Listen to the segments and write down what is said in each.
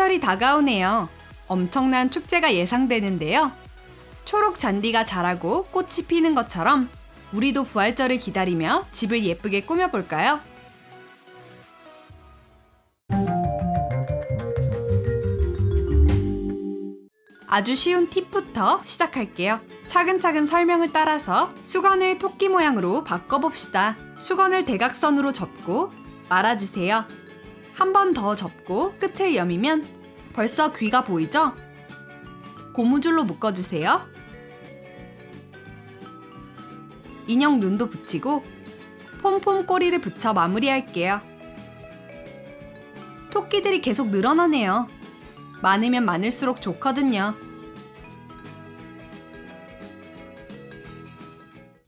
부활절이 다가오네요. 엄청난 축제가 예상되는데요. 초록 잔디가 자라고 꽃이 피는 것처럼 우리도 부활절을 기다리며 집을 예쁘게 꾸며볼까요? 아주 쉬운 팁부터 시작할게요. 차근차근 설명을 따라서 수건을 토끼 모양으로 바꿔봅시다. 수건을 대각선으로 접고 말아주세요. 한 번 더 접고 끝을 여미면 벌써 귀가 보이죠? 고무줄로 묶어주세요. 인형 눈도 붙이고 폼폼 꼬리를 붙여 마무리할게요. 토끼들이 계속 늘어나네요. 많으면 많을수록 좋거든요.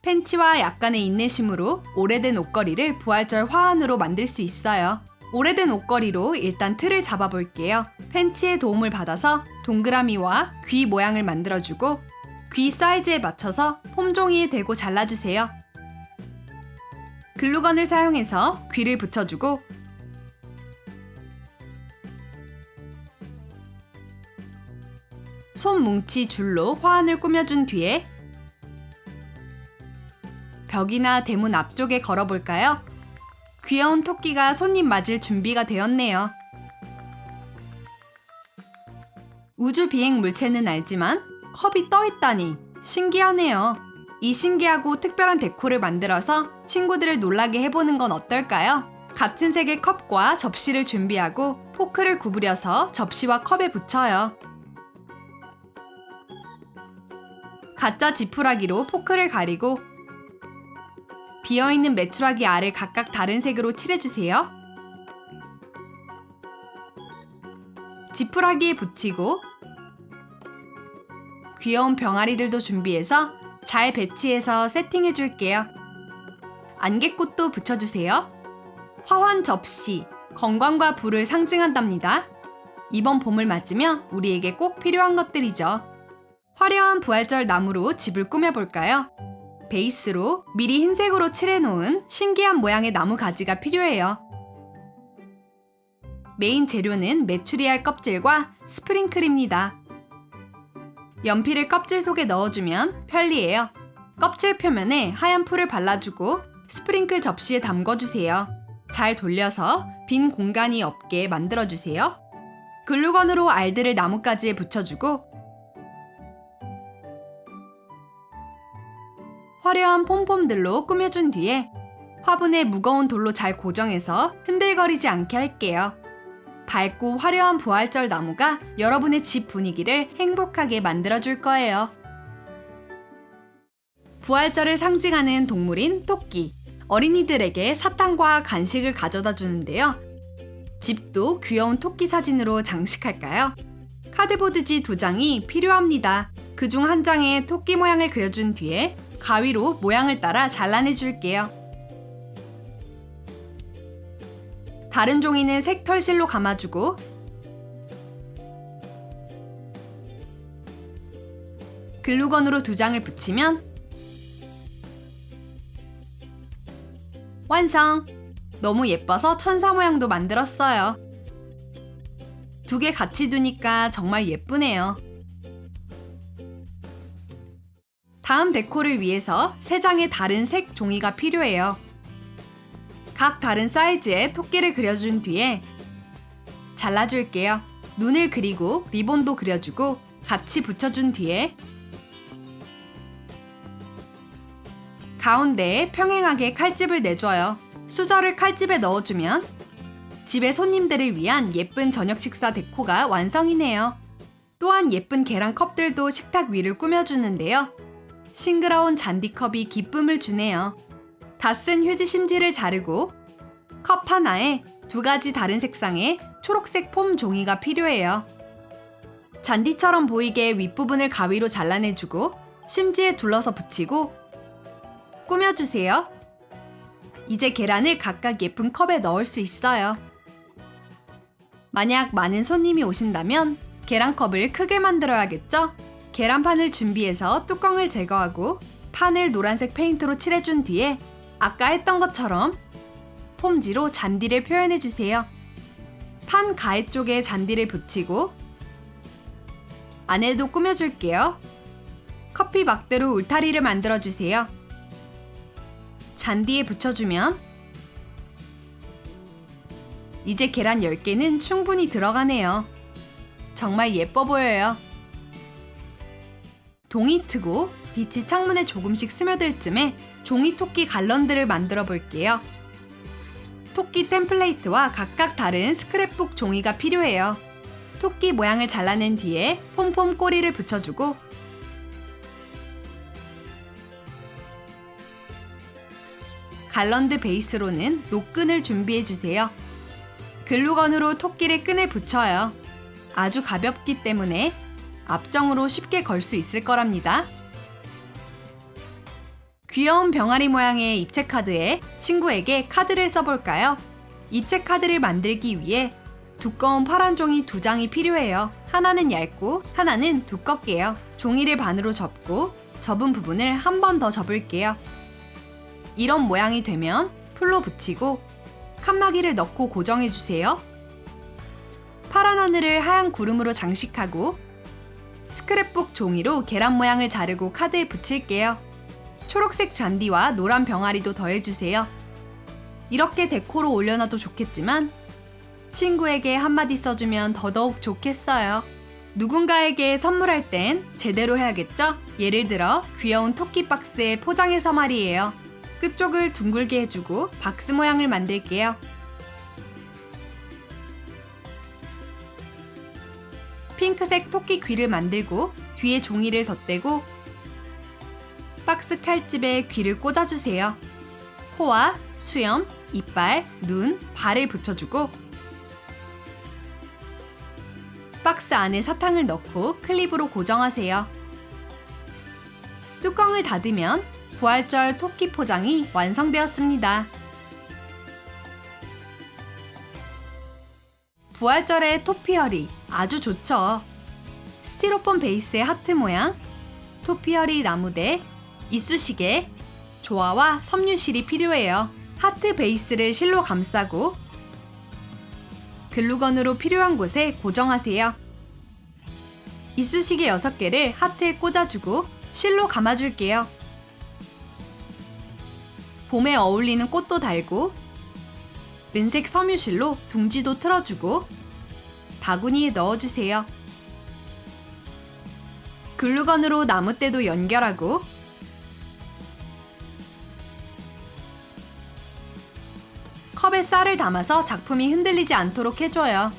팬츠와 약간의 인내심으로 오래된 옷걸이를 부활절 화환으로 만들 수 있어요. 오래된 옷걸이로 일단 틀을 잡아볼게요. 팬츠의 도움을 받아서 동그라미와 귀 모양을 만들어주고 귀 사이즈에 맞춰서 폼종이에 대고 잘라주세요. 글루건을 사용해서 귀를 붙여주고 손 뭉치 줄로 화환을 꾸며준 뒤에 벽이나 대문 앞쪽에 걸어볼까요? 귀여운 토끼가 손님 맞을 준비가 되었네요. 우주 비행 물체는 알지만 컵이 떠 있다니 신기하네요. 이 신기하고 특별한 데코를 만들어서 친구들을 놀라게 해보는 건 어떨까요? 같은 색의 컵과 접시를 준비하고 포크를 구부려서 접시와 컵에 붙여요. 가짜 지푸라기로 포크를 가리고 비어있는 메추라기 알을 각각 다른 색으로 칠해주세요. 지푸라기에 붙이고 귀여운 병아리들도 준비해서 잘 배치해서 세팅해줄게요. 안개꽃도 붙여주세요. 화환 접시, 건강과 부를 상징한답니다. 이번 봄을 맞으며 우리에게 꼭 필요한 것들이죠. 화려한 부활절 나무로 집을 꾸며볼까요? 베이스로 미리 흰색으로 칠해놓은 신기한 모양의 나무 가지가 필요해요. 메인 재료는 메추리알 껍질과 스프링클입니다. 연필을 껍질 속에 넣어주면 편리해요. 껍질 표면에 하얀 풀을 발라주고 스프링클 접시에 담궈주세요. 잘 돌려서 빈 공간이 없게 만들어주세요. 글루건으로 알들을 나뭇가지에 붙여주고 화려한 폼폼들로 꾸며준 뒤에 화분에 무거운 돌로 잘 고정해서 흔들거리지 않게 할게요. 밝고 화려한 부활절 나무가 여러분의 집 분위기를 행복하게 만들어줄 거예요. 부활절을 상징하는 동물인 토끼. 어린이들에게 사탕과 간식을 가져다 주는데요. 집도 귀여운 토끼 사진으로 장식할까요? 카드보드지 두 장이 필요합니다. 그 중 한 장에 토끼 모양을 그려준 뒤에 가위로 모양을 따라 잘라내 줄게요. 다른 종이는 색털실로 감아주고 글루건으로 두 장을 붙이면 완성! 너무 예뻐서 천사 모양도 만들었어요. 두 개 같이 두니까 정말 예쁘네요. 다음 데코를 위해서 세 장의 다른 색 종이가 필요해요. 각 다른 사이즈의 토끼를 그려준 뒤에 잘라줄게요. 눈을 그리고 리본도 그려주고 같이 붙여준 뒤에 가운데에 평행하게 칼집을 내줘요. 수저를 칼집에 넣어주면 집에 손님들을 위한 예쁜 저녁 식사 데코가 완성이네요. 또한 예쁜 계란 컵들도 식탁 위를 꾸며주는데요. 싱그러운 잔디컵이 기쁨을 주네요. 다 쓴 휴지 심지를 자르고 컵 하나에 두 가지 다른 색상의 초록색 폼 종이가 필요해요. 잔디처럼 보이게 윗부분을 가위로 잘라내주고 심지에 둘러서 붙이고 꾸며주세요. 이제 계란을 각각 예쁜 컵에 넣을 수 있어요. 만약 많은 손님이 오신다면 계란컵을 크게 만들어야겠죠? 계란판을 준비해서 뚜껑을 제거하고 판을 노란색 페인트로 칠해준 뒤에 아까 했던 것처럼 폼지로 잔디를 표현해주세요. 판 가해 쪽에 잔디를 붙이고 안에도 꾸며줄게요. 커피 막대로 울타리를 만들어주세요. 잔디에 붙여주면 이제 계란 10개는 충분히 들어가네요. 정말 예뻐 보여요. 동이 트고 빛이 창문에 조금씩 스며들 쯤에 종이 토끼 갈런드를 만들어 볼게요. 토끼 템플레이트와 각각 다른 스크랩북 종이가 필요해요. 토끼 모양을 잘라낸 뒤에 폼폼 꼬리를 붙여주고 갈런드 베이스로는 노끈을 준비해 주세요. 글루건으로 토끼를 끈에 붙여요. 아주 가볍기 때문에 앞정으로 쉽게 걸 수 있을 거랍니다. 귀여운 병아리 모양의 입체 카드에 친구에게 카드를 써볼까요? 입체 카드를 만들기 위해 두꺼운 파란 종이 두 장이 필요해요. 하나는 얇고 하나는 두껍게요. 종이를 반으로 접고 접은 부분을 한 번 더 접을게요. 이런 모양이 되면 풀로 붙이고 칸막이를 넣고 고정해 주세요. 파란 하늘을 하얀 구름으로 장식하고 스크랩북 종이로 계란 모양을 자르고 카드에 붙일게요. 초록색 잔디와 노란 병아리도 더해주세요. 이렇게 데코로 올려놔도 좋겠지만 친구에게 한마디 써주면 더더욱 좋겠어요. 누군가에게 선물할 땐 제대로 해야겠죠? 예를 들어 귀여운 토끼 박스에 포장해서 말이에요. 끝쪽을 둥글게 해주고 박스 모양을 만들게요. 핑크색 토끼 귀를 만들고 뒤에 종이를 덧대고 박스 칼집에 귀를 꽂아주세요. 코와 수염, 이빨, 눈, 발을 붙여주고 박스 안에 사탕을 넣고 클립으로 고정하세요. 뚜껑을 닫으면 부활절 토끼 포장이 완성되었습니다. 부활절의 토피어리 아주 좋죠. 스티로폼 베이스의 하트 모양, 토피어리 나무대, 이쑤시개, 조화와 섬유실이 필요해요. 하트 베이스를 실로 감싸고 글루건으로 필요한 곳에 고정하세요. 이쑤시개 6개를 하트에 꽂아주고 실로 감아줄게요. 봄에 어울리는 꽃도 달고 은색 섬유실로 둥지도 틀어주고 바구니에 넣어주세요. 글루건으로 나무대도 연결하고 컵에 쌀을 담아서 작품이 흔들리지 않도록 해줘요.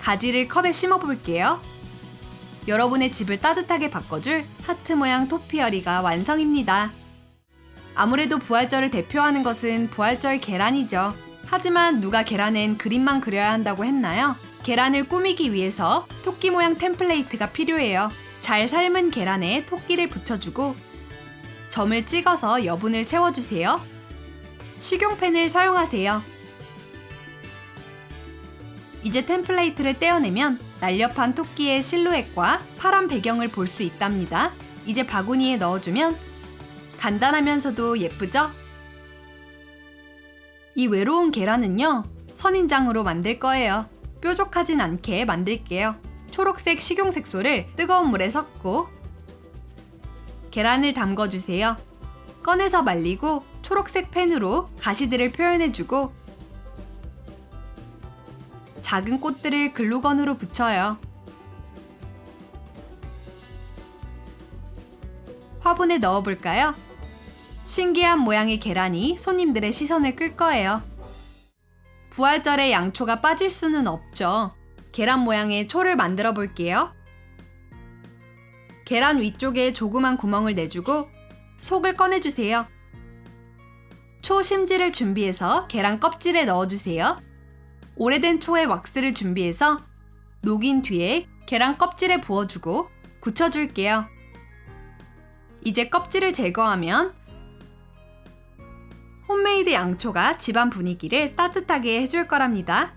가지를 컵에 심어볼게요. 여러분의 집을 따뜻하게 바꿔줄 하트 모양 토피어리가 완성입니다. 아무래도 부활절을 대표하는 것은 부활절 계란이죠. 하지만 누가 계란엔 그림만 그려야 한다고 했나요? 계란을 꾸미기 위해서 토끼 모양 템플레이트가 필요해요. 잘 삶은 계란에 토끼를 붙여주고 점을 찍어서 여분을 채워주세요. 식용펜을 사용하세요. 이제 템플레이트를 떼어내면 날렵한 토끼의 실루엣과 파란 배경을 볼 수 있답니다. 이제 바구니에 넣어주면 간단하면서도 예쁘죠? 이 외로운 계란은요, 선인장으로 만들 거예요. 뾰족하진 않게 만들게요. 초록색 식용색소를 뜨거운 물에 섞고 계란을 담궈주세요. 꺼내서 말리고 초록색 펜으로 가시들을 표현해주고 작은 꽃들을 글루건으로 붙여요. 화분에 넣어볼까요? 신기한 모양의 계란이 손님들의 시선을 끌 거예요. 부활절에 양초가 빠질 수는 없죠. 계란 모양의 초를 만들어 볼게요. 계란 위쪽에 조그만 구멍을 내주고 속을 꺼내주세요. 초 심지를 준비해서 계란 껍질에 넣어주세요. 오래된 초에 왁스를 준비해서 녹인 뒤에 계란 껍질에 부어주고 굳혀줄게요. 이제 껍질을 제거하면 홈메이드 양초가 집안 분위기를 따뜻하게 해줄 거랍니다.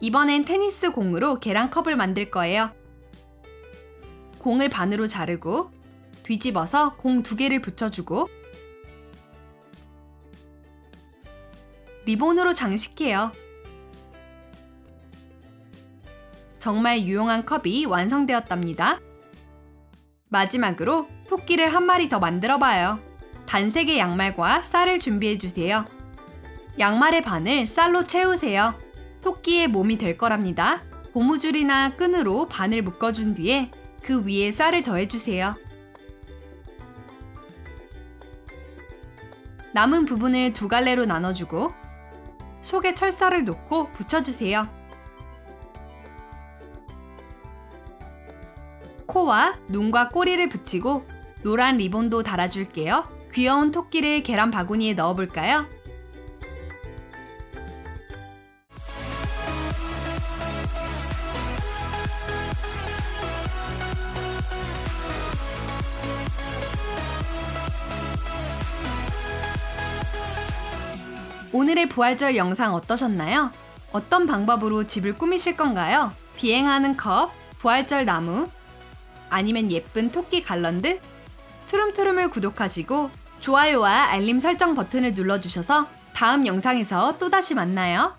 이번엔 테니스 공으로 계란컵을 만들 거예요. 공을 반으로 자르고 뒤집어서 공 두 개를 붙여주고 리본으로 장식해요. 정말 유용한 컵이 완성되었답니다. 마지막으로 토끼를 한 마리 더 만들어 봐요. 단색의 양말과 쌀을 준비해 주세요. 양말의 반을 쌀로 채우세요. 토끼의 몸이 될 거랍니다. 고무줄이나 끈으로 반을 묶어준 뒤에 그 위에 쌀을 더해주세요. 남은 부분을 두 갈래로 나눠주고 속에 철사를 놓고 붙여주세요. 코와 눈과 꼬리를 붙이고 노란 리본도 달아줄게요. 귀여운 토끼를 계란 바구니에 넣어볼까요? 오늘의 부활절 영상 어떠셨나요? 어떤 방법으로 집을 꾸미실 건가요? 비행하는 컵, 부활절 나무, 아니면 예쁜 토끼 갈런드? 트름트름을 구독하시고 좋아요와 알림 설정 버튼을 눌러주셔서 다음 영상에서 또다시 만나요.